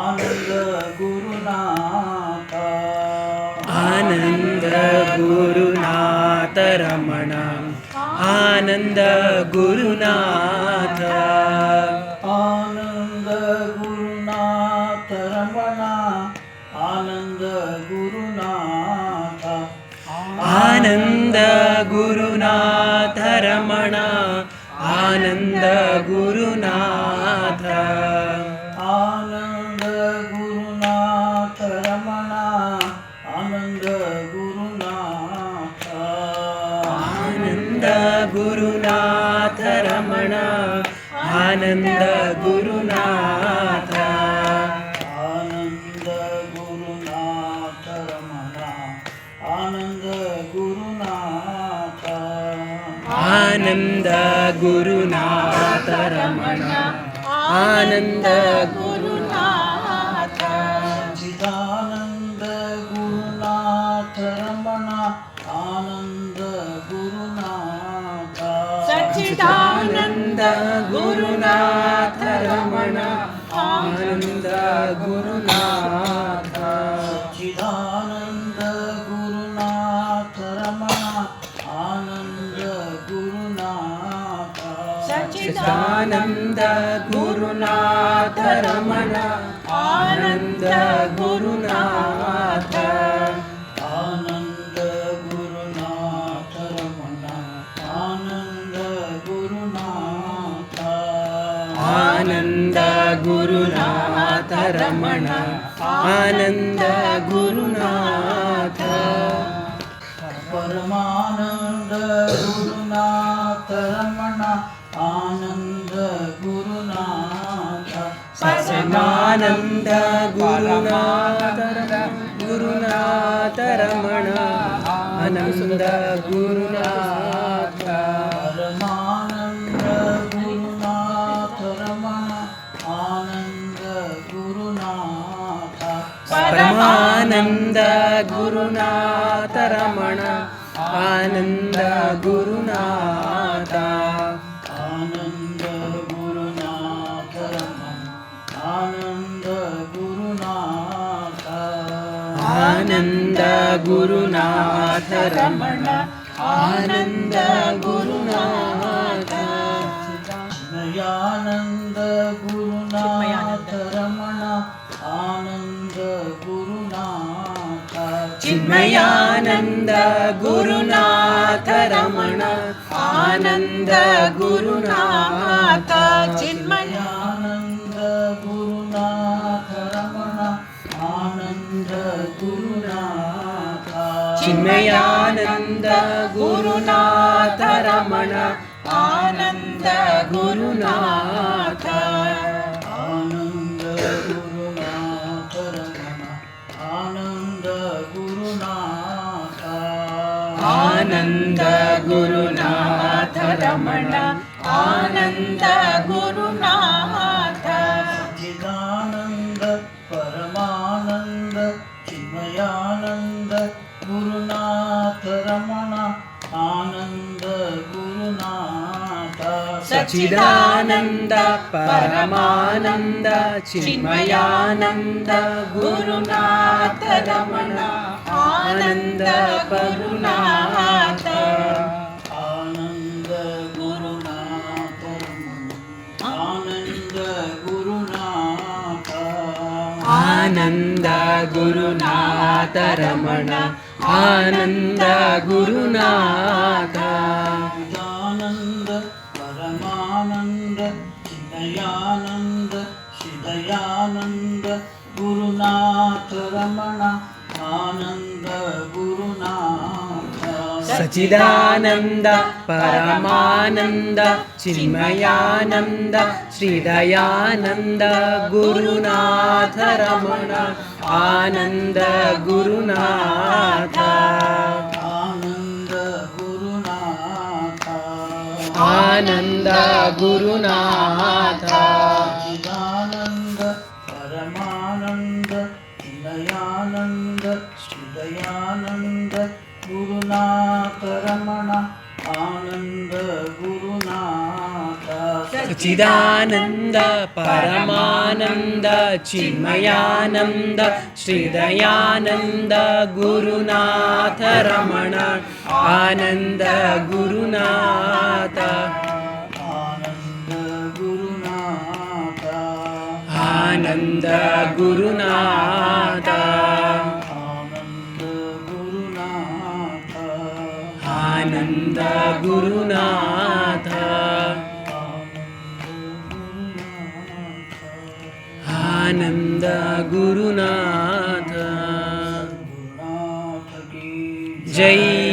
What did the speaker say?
आनंद गुरुनाथ आनंद गुरुनाथ रमण आनंद गुरुनाथ आनंद गुरुनाथ रमणा आनंद गुरुनाथ आनंद गुरुनाथ रमण आनंद रमण आनंद गुरुनाथ. आनंद गुरुनाथ रमणा आनंद गुरुनाथ. आनंद गुरुनाथ रमण आनंद गुरुनाथ రమణ ఆనంద గురునాథ చిదానంద గురునాథ రమణ ఆనంద గురునాథ సచిదానంద గురునాథ రమణ ఆనంద గురునాథ गुरुनाथ रमण आनंद गुरुनाथ. परमानंद गुरुनाथ रमणा आनंद गुरुनाथ. परमानंद गुरुनाथ गुरुनाथ रमण आनंद गुरुनाथ. परमानंद गुरुनाथ रमण आनंद गुरुनाथ आनंद गुरुनाथ रमण आनंद गुरुनाथ आनंद गुरुनाथ रमण चिन्मयानन्द गुरुनाथ रमण। आनन्द गुरुनाथ चिन्मयानन्द गुरुनाथ रमण। आनन्द गुरुनाथ चिन्मयानन्द गुरुनाथ रमण। आनन्द गुरुनाथ आनन्द गुरुनाथ रमण आनन्द गुरुनाथ। विदानन्द परमानन्द शिवयानन्द गुरुनाथ रमण। सचिदानंद परमानंद चिन्मयानंद गुरुनाथ रमण आनंद गुरुनाथ आनंद गुरुनाथ रमण आनंद गुरुनाथ आनंद गुरुनाथ रमण आनंद गुरुनाथ चिदानंद ആനന്ദ ചിദയാനന്ദ ചിദയാനന്ദ ഗുരുനാഥ രമണ ആനന്ദ ഗുരുനാഥ. സച്ചിദാനന്ദ പരമാനന്ദ ചിന്മയാനന്ദ ശ്രീദയാനന്ദ ഗുരുനാഥ രമണ ആനന്ദ ഗുരുനാഥ. नन्द गुरुनादा निनन्द परमानन्द विनयानन्द सुदयानन्द गुरुणा परमणा आनन्द गुरु सचिदानन्द परमानन्द चिन्मयानन्द श्रीदयानन्द गुरुनाथ रमण आनन्द गुरुनाथ। आनन्द गुरुनाथ। आनन्द गुरुनाथ आनन्द गुरुनाथ। जय